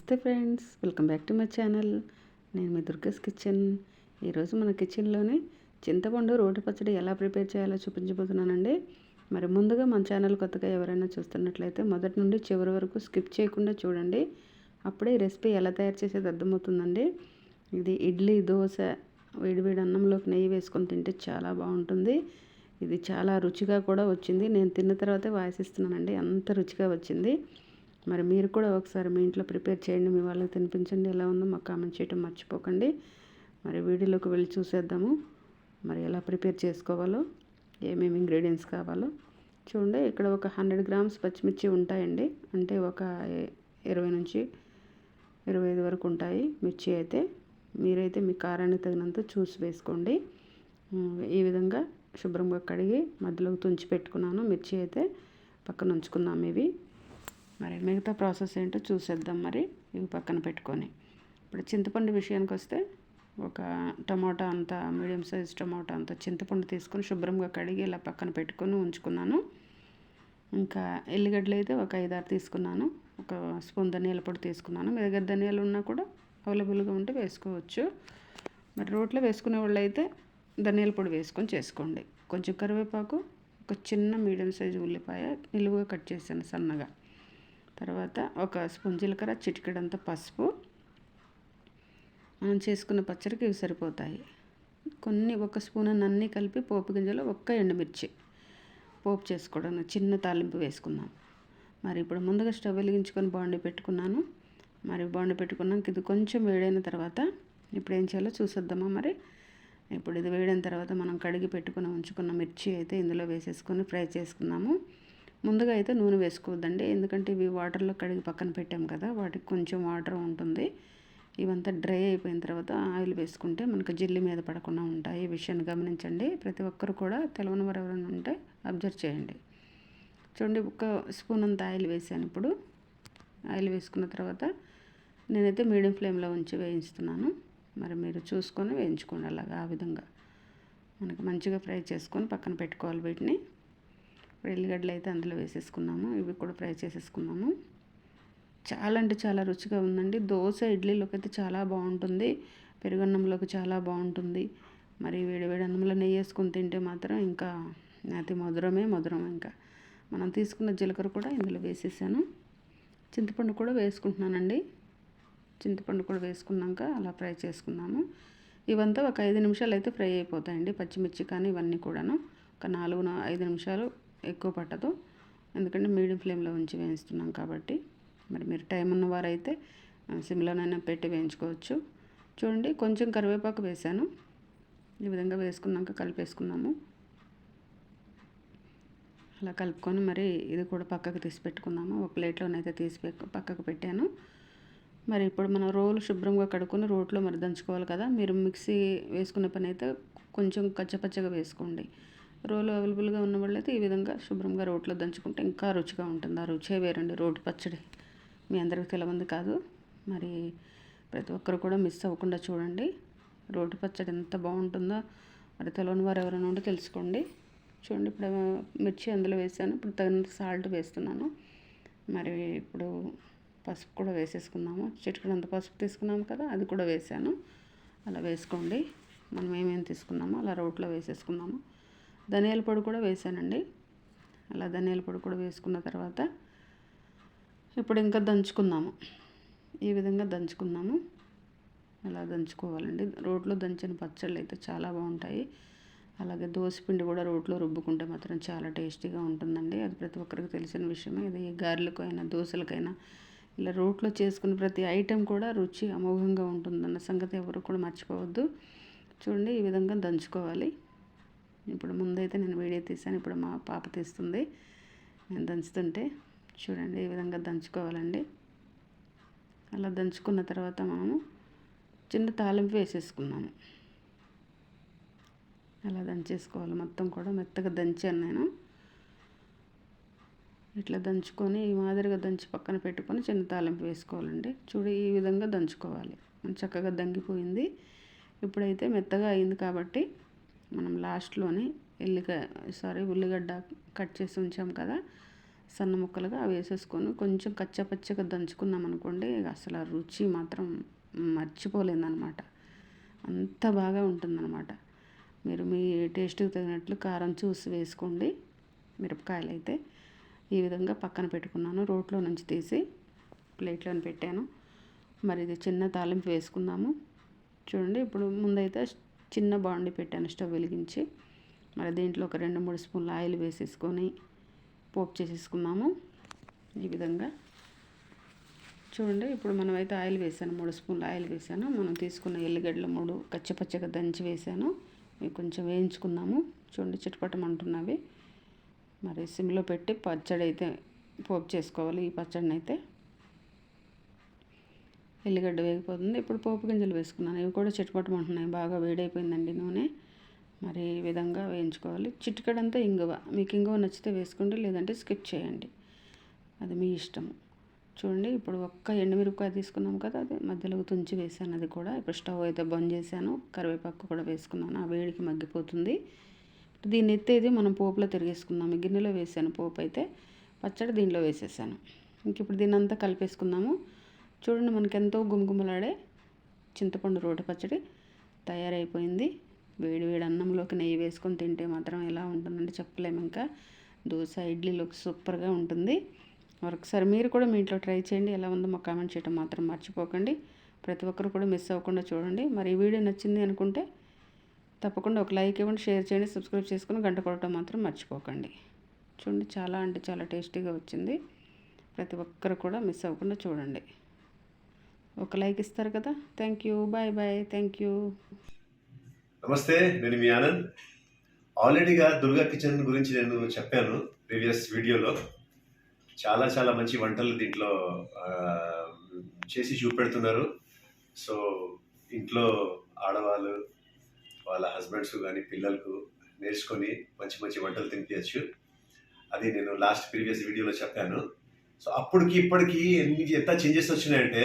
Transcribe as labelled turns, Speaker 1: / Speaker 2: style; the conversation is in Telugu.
Speaker 1: నమస్తే friends welcome back to my channel. నేను మీ దుర్గస్ కిచెన్. ఈరోజు మన కిచెన్లోని చింతపండు రోటి పచ్చడి ఎలా ప్రిపేర్ చేయాలో చూపించబోతున్నానండి. మరి ముందుగా మన ఛానల్ కొత్తగా ఎవరైనా చూస్తున్నట్లయితే మొదటి నుండి చివరి వరకు స్కిప్ చేయకుండా చూడండి. అప్పుడే ఈ రెసిపీ ఎలా తయారు చేసేది అర్థమవుతుందండి. ఇది ఇడ్లీ దోశ వేడివేడి అన్నంలోకి నెయ్యి వేసుకొని తింటే చాలా బాగుంటుంది. ఇది చాలా రుచిగా కూడా వచ్చింది. నేను తిన్న తర్వాతే వాసిస్తున్నానండి అంత రుచిగా వచ్చింది. మరి మీరు కూడా ఒకసారి మీ ఇంట్లో ప్రిపేర్ చేయండి మీ వాళ్ళకి తినిపించండి ఎలా ఉందో మాకు కామెంట్ చేయడం మర్చిపోకండి. మరి వీడియోలోకి వెళ్ళి చూసేద్దాము. మరి ఎలా ప్రిపేర్ చేసుకోవాలో ఏమేమి ఇంగ్రీడియంట్స్ కావాలో చూడండి. ఇక్కడ ఒక హండ్రెడ్ గ్రామ్స్ పచ్చిమిర్చి ఉంటాయండి. అంటే ఒక ఇరవై నుంచి ఇరవై ఐదు వరకు ఉంటాయి మిర్చి అయితే. మీరైతే మీ కారానికి తగినంత చూసి వేసుకోండి. ఈ విధంగా శుభ్రంగా కడిగి మధ్యలోకి తుంచి పెట్టుకున్నాను. మిర్చి అయితే పక్కన ఉంచుకుందాం ఇవి. మరి మిగతా ప్రాసెస్ ఏంటో చూసేద్దాం మరి ఇవి పక్కన పెట్టుకొని. ఇప్పుడు చింతపండు విషయానికి వస్తే ఒక టమాటా అంతా మీడియం సైజ్ టమాటా అంతా చింతపండు తీసుకొని శుభ్రంగా కడిగి ఇలా పక్కన పెట్టుకొని ఉంచుకున్నాను. ఇంకా ఎల్లిగడ్డలు అయితే ఒక ఐదారు తీసుకున్నాను. ఒక స్పూన్ ధనియాల పొడి తీసుకున్నాను. మీ దగ్గర ధనియాలు ఉన్నా కూడా అవైలబుల్గా ఉంటే వేసుకోవచ్చు. మరి రోట్లో వేసుకునే వాళ్ళు అయితే ధనియాల పొడి వేసుకొని చేసుకోండి. కొంచెం కరివేపాకు ఒక చిన్న మీడియం సైజు ఉల్లిపాయ నిలువుగా కట్ చేశాను సన్నగా. తర్వాత ఒక స్పూన్ జీలకర్ర చిటికెడంత పసుపు. మనం చేసుకున్న పచ్చడికి ఇవి సరిపోతాయి. కొన్ని ఒక స్పూన్ అన్నీ కలిపి పోపు గింజలు ఒక్క ఎండుమిర్చి పోపు చేసుకోవడం చిన్న తాలింపు వేసుకుందాం. మరి ఇప్పుడు ముందుగా స్టవ్ వెలిగించుకొని బాండి పెట్టుకున్నాను. మరి బాండి పెట్టుకున్నాక ఇది కొంచెం వేడైన తర్వాత ఇప్పుడు ఏం చేయాలో చూసేద్దామా మరి? ఇప్పుడు ఇది వేడిన తర్వాత మనం కడిగి పెట్టుకుని ఉంచుకున్న మిర్చి అయితే ఇందులో వేసేసుకొని ఫ్రై చేసుకున్నాము ముందుగా అయితే నూనె వేసుకోవద్దండి. ఎందుకంటే ఇవి వాటర్లో కడిగి పక్కన పెట్టాం కదా వాటికి కొంచెం వాటర్ ఉంటుంది. ఇవంతా డ్రై అయిపోయిన తర్వాత ఆయిల్ వేసుకుంటే మనకు జిల్లి మీద పడకుండా ఉంటాయి. ఈ విషయాన్ని గమనించండి. ప్రతి ఒక్కరు కూడా తెలవని వారు ఎవరైనా ఉంటే అబ్జర్వ్ చేయండి. చూడండి ఒక స్పూన్ అంత ఆయిల్ వేసాను ఇప్పుడు. ఆయిల్ వేసుకున్న తర్వాత నేనైతే మీడియం ఫ్లేమ్లో ఉంచి వేయించుతున్నాను మరి మీరు చూసుకొని వేయించుకోండి అలాగా ఆ విధంగా. మనకు మంచిగా ఫ్రై చేసుకొని పక్కన పెట్టుకోవాలి వీటిని. వెల్లిగడ్డలు అయితే అందులో వేసేసుకున్నాము. ఇవి కూడా ఫ్రై చేసేసుకున్నాము. చాలా అంటే చాలా రుచిగా ఉందండి. దోశ ఇడ్లీలోకి అయితే చాలా బాగుంటుంది. పెరుగన్నంలోకి చాలా బాగుంటుంది. మరి వేడి వేడి అన్నంలో నెయ్యి వేసుకొని తింటే మాత్రం ఇంకా అతి మధురమే మధురం ఇంకా. మనం తీసుకున్న జీలకర్ర కూడా ఇందులో వేసేసాను. చింతపండు కూడా వేసుకుంటున్నానండి. చింతపండు కూడా వేసుకున్నాక అలా ఫ్రై చేసుకున్నాము. ఇవంతా ఒక ఐదు నిమిషాలు అయితే ఫ్రై అయిపోతాయండి. పచ్చిమిర్చి కానీ ఇవన్నీ కూడాను. ఒక నాలుగు ఐదు నిమిషాలు ఎక్కువ పట్టదు. ఎందుకంటే మీడియం ఫ్లేమ్లో ఉంచి వేయిస్తున్నాం కాబట్టి. మరి మీరు టైం ఉన్నవారైతే సిమ్లోనైనా పెట్టి వేయించుకోవచ్చు. చూడండి కొంచెం కరివేపాకు వేసాను ఈ విధంగా వేసుకున్నాక కలిపేసుకున్నాము. అలా కలుపుకొని మరి ఇది కూడా పక్కకు తీసి పెట్టుకుందాము ఒక ప్లేట్లోనైతే తీసి పక్కకు పెట్టాను. మరి ఇప్పుడు మనం రోలు శుభ్రంగా కడుక్కొని రోట్లో మరి దంచుకోవాలి కదా. మీరు మిక్సీ వేసుకునే పని అయితే కొంచెం కచ్చపచ్చగా వేసుకోండి. రోలు అవైలబుల్గా ఉన్న వాళ్ళైతే ఈ విధంగా శుభ్రంగా రోట్లో దంచుకుంటే ఇంకా రుచిగా ఉంటుంది. ఆ రుచే వేరండి. రోటి పచ్చడి మీ అందరికీ తెలవంది కాదు. మరి ప్రతి ఒక్కరు కూడా మిస్ అవ్వకుండా చూడండి. రోటి పచ్చడి ఎంత బాగుంటుందో మరి తెలియని వారు ఎవరైనా ఉంటే తెలుసుకోండి. చూడండి ఇప్పుడు మిర్చి అందులో వేసాను. ఇప్పుడు తగినంత సాల్ట్ వేస్తున్నాను. మరి ఇప్పుడు పసుపు కూడా వేసేసుకున్నాము చిటికడంత పసుపు తీసుకున్నాము కదా అది కూడా వేసాను. అలా వేసుకోండి. మనం ఏమేమి తీసుకున్నామో అలా రోట్లో వేసేసుకున్నాము ధనియాల పొడి కూడా వేసానండి. అలా ధనియాల పొడి కూడా వేసుకున్న తర్వాత ఇప్పుడు ఇంకా దంచుకుందాము. ఈ విధంగా దంచుకుందాము. అలా దంచుకోవాలండి. రోట్లో దంచిన పచ్చళ్ళు అయితే చాలా బాగుంటాయి. అలాగే పిండి కూడా రోట్లో రుబ్బుకుంటే మాత్రం చాలా టేస్టీగా ఉంటుందండి. అది ప్రతి ఒక్కరికి తెలిసిన విషయమే. ఇది గారెలకైనా దోశలకైనా ఇలా రోట్లో చేసుకున్న ప్రతి ఐటెం కూడా రుచి అమోఘంగా ఉంటుందన్న సంగతి ఎవరు కూడా మర్చిపోవద్దు. చూడండి ఈ విధంగా దంచుకోవాలి. ఇప్పుడు ముందైతే నేను వీడియో తీసాను ఇప్పుడు మా పాప తీస్తుంది. నేను దంచుతుంటే చూడండి ఈ విధంగా దంచుకోవాలండి. అలా దంచుకున్న తర్వాత మనము చిన్న తాలింపు వేసేసుకున్నాము అలా దంచేసుకోవాలి మొత్తం కూడా మెత్తగా దంచాను నేను. ఇట్లా దంచుకొని ఈ మాదిరిగా దంచి పక్కన పెట్టుకొని చిన్న తాలింపు వేసుకోవాలండి. చూడు ఈ విధంగా దంచుకోవాలి. చక్కగా దంగిపోయింది. ఇప్పుడైతే మెత్తగా అయింది కాబట్టి మనం లాస్ట్లోనే ఎల్లిగడ్డ సారీ ఉల్లిగడ్డ కట్ చేసి ఉంచాం కదా సన్న ముక్కలుగా అవి వేసేసుకొని కొంచెం కచ్చపచ్చగా దంచుకున్నాం అనుకోండి అసలు ఆ రుచి మాత్రం మర్చిపోలేదన్నమాట. అంత బాగా ఉంటుందన్నమాట. మీరు మీ టేస్ట్కి తగినట్లు కారం చూసి వేసుకోండి మిరపకాయలు అయితే. ఈ విధంగా పక్కన పెట్టుకున్నాను రోట్లో నుంచి తీసి ప్లేట్లోని పెట్టాను. మరి ఇది చిన్న తాలింపు వేసుకున్నాము చూడండి ఇప్పుడు ముందైతే చిన్న బాండి పెట్టాను స్టవ్ వెలిగించి. మరి దీంట్లో ఒక రెండు మూడు స్పూన్లు ఆయిల్ వేసేసుకొని పోపు చేసేసుకున్నాము. ఈ విధంగా. చూడండి ఇప్పుడు మనమైతే ఆయిల్ వేసాను మూడు స్పూన్లు ఆయిల్ వేసాను. మనం తీసుకున్న ఎల్లిగడ్డలు మూడు కచ్చపచ్చగా దంచి వేసాను. ఇవి కొంచెం వేయించుకుందాము. చూడండి చిటపటమంటున్నవి మరి సిమ్లో పెట్టి పచ్చడి అయితే పోపు చేసుకోవాలి ఈ పచ్చడిని అయితే ఎల్లిగడ్డ వేగిపోతుంది. ఇప్పుడు పోపు గింజలు వేసుకున్నాను. ఇవి కూడా చిటపటమంటున్నాయి బాగా వేడైపోయిందండి నూనె. మరి ఈ విధంగా వేయించుకోవాలి. చిటికడంతా ఇంగువ. మీకు ఇంగువ నచ్చితే వేసుకోండి లేదంటే స్కిప్ చేయండి. అది మీ ఇష్టము చూడండి ఇప్పుడు ఒక్క ఎండుమిరపకాయ తీసుకున్నాం కదా అది మధ్యలో తుంచి వేసాను అది కూడా. ఇప్పుడు స్టవ్ అయితే బంద్ చేశాను. కరివేపాకు కూడా వేసుకున్నాను. ఆ వేడికి మగ్గిపోతుంది. దీన్ని ఎత్తేది మనం పోపులో తిరిగేసుకుందాం గిన్నెలో వేసాను పోపు అయితే. పచ్చడి దీనిలో వేసేసాను. ఇంక ఇప్పుడు దీన్ని అంతా కలిపేసుకుందాము. చూడండి మనకి ఎంతో గుమగుమలాడే చింతపండు రోటి పచ్చడి తయారైపోయింది. వేడి వేడి అన్నంలోకి నెయ్యి వేసుకొని తింటే మాత్రం ఎలా ఉంటుందంటే చెప్పలేము ఇంకా. దోశ ఇడ్లీలోకి సూపర్గా ఉంటుంది. మరొకసారి మీరు కూడా మీ ఇంట్లో ట్రై చేయండి. ఎలా ఉందో మాకు కామెంట్ చేయడం మాత్రం మర్చిపోకండి. ప్రతి ఒక్కరు కూడా మిస్ అవ్వకుండా చూడండి. మరి ఈ వీడియో నచ్చింది అనుకుంటే తప్పకుండా ఒక లైక్ ఇవ్వండి షేర్ చేయండి సబ్స్క్రైబ్ చేసుకుని గంట కొట్టడం మాత్రం మర్చిపోకండి. చూడండి చాలా అంటే చాలా టేస్టీగా వచ్చింది. ప్రతి ఒక్కరు కూడా మిస్ అవ్వకుండా చూడండి. ఒక లైక్ ఇస్తారు కదా. Thank you bye bye thank you
Speaker 2: నమస్తే నేను మీ ఆనంద్. ఆల్రెడీగా దుర్గా కిచెన్ గురించి నేను చెప్పాను ప్రీవియస్ వీడియోలో. చాలా చాలా మంచి వంటలు దీంట్లో చేసి చూపెడుతున్నారు. సో ఇంట్లో ఆడవాళ్ళు వాళ్ళ హస్బెండ్స్ కానీ పిల్లలకు నేర్చుకొని మంచి మంచి వంటలు తినిపించచ్చు అది నేను లాస్ట్ ప్రీవియస్ వీడియోలో చెప్పాను. సో అప్పటికి ఇప్పటికి ఎన్ని ఎంత చేంజెస్ వచ్చినాయంటే